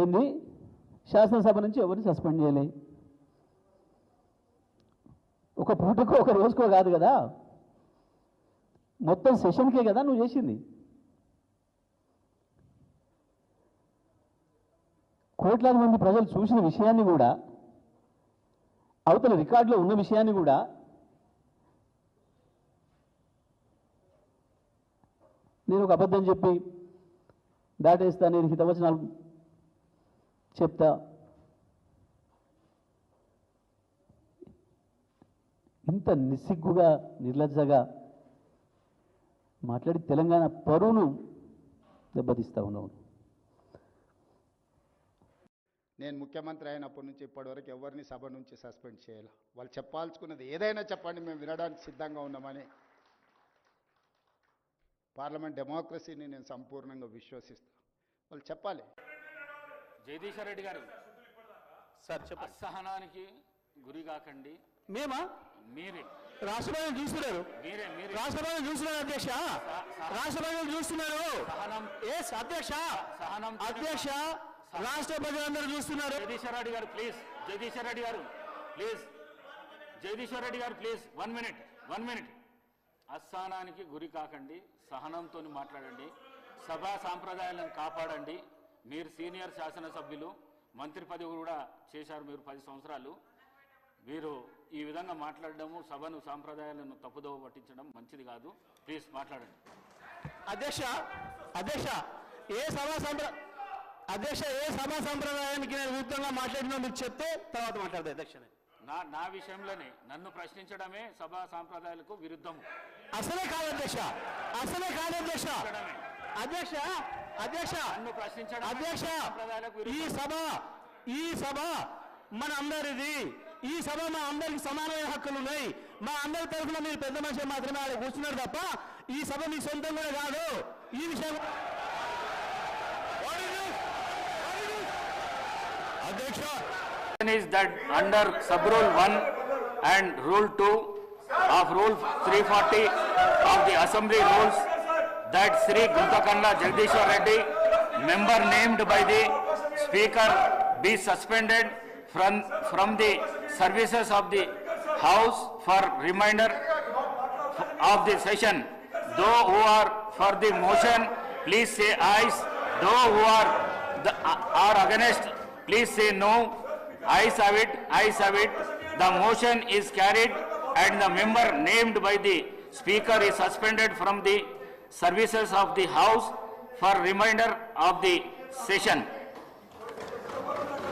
ఏంది? శాసనసభ నుంచి ఎవరిని సస్పెండ్ చేయలే? ఒక పూటకో ఒక రోజుకో కాదు కదా. మొత్తం సెషన్కే కదా నువ్వు చేసింది. కోట్లాది మంది ప్రజలు చూసిన విషయాన్ని కూడా అవతల రికార్డులో ఉన్న విషయాన్ని కూడా నేను ఒక అబద్ధం చెప్పి దాటేస్తా నేను హితవచనాలు చెప్తా. ఇంత నిస్సిగ్గుగా నిర్లజ్జగా మాట్లాడి తెలంగాణ పరువును దెబ్బతీస్తా ఉన్నావు. నేను ముఖ్యమంత్రి అయినప్పటి నుంచి ఇప్పటివరకు ఎవరిని సభ నుంచి సస్పెండ్ చేయాలి? వాళ్ళు చెప్పాల్చుకున్నది ఏదైనా చెప్పండి మేము వినడానికి సిద్ధంగా ఉన్నామని. పార్లమెంట్ డెమోక్రసీని నేను సంపూర్ణంగా విశ్వసిస్తాను వాళ్ళు చెప్పాలి. జగదీశ్వర్ రెడ్డి గారు సార్ చెప్పండి. అసహనానికి గురి కాకండి. మేమా? మీరే. రాష్ట్రపతి చూస్తున్నారు. మీరే మీరే. రాష్ట్రపతి చూస్తున్నారు అధ్యక్ష. రాష్ట్రపతి చూస్తున్నారు. సహనం. ఎస్ అధ్యక్ష. సహనం అధ్యక్ష రాష్ట్రపతి అందరూ చూస్తున్నారు. జగదీశ్వర్ రెడ్డి గారు ప్లీజ్. జగదీశ్వర్ రెడ్డి గారు please. Jagadishwar Reddy garu please. One minute one minute. అస్థానానికి గురి కాకండి సహనంతో మాట్లాడండి సభా సాంప్రదాయాలను కాపాడండి మీరు సీనియర్ శాసనసభ్యులు మంత్రి పదవి కూడా చేశారు మీరు పది సంవత్సరాలు. మీరు ఈ విధంగా మాట్లాడడము సభను సాంప్రదాయాలను తప్పుదోవ పట్టించడం మంచిది కాదు. ప్లీజ్ మాట్లాడండి. అధ్యక్ష అధ్యక్ష ఏ సభా సంప్ర అధ్యక్ష ఏ సభా సంప్రదాయానికి నేను విరుద్ధంగా మాట్లాడినా మీకు చెప్తే తర్వాత మాట్లాడదు అధ్యక్ష నా నా విషయంలోనే నన్ను ప్రశ్నించడమే సభా సాంప్రదాయాలకు విరుద్ధము. అసలే కాదు అధ్యక్ష అసలే కాదు అధ్యక్ష. అధ్యక్ష అధ్యక్ష అధ్యక్ష ఈ సభ ఈ సభ మన అందరిది ఈ సభ మా అందరికి సమానమైన హక్కులు ఉన్నాయి. మా అందరి తరఫున మీరు పెద్ద మనిషి మాత్రమే ఆడ కూర్చున్నారు తప్ప ఈ సభ మీ సొంతం కూడా కాదు. ఈ విషయం అధ్యక్ష. Is that under sub-rule 1 and rule 2 of rule 340 of the assembly rules that Sri Guntakanda Jagdishwar Reddy, member named by the speaker, be suspended from, from the services of the house for remainder of the session. Those who are for the motion, please say ayes. Those who are the, are against, please say no. Ayes have it, ayes have it. The motion is carried and the member named by the speaker is suspended from the services of the house for remainder of the session.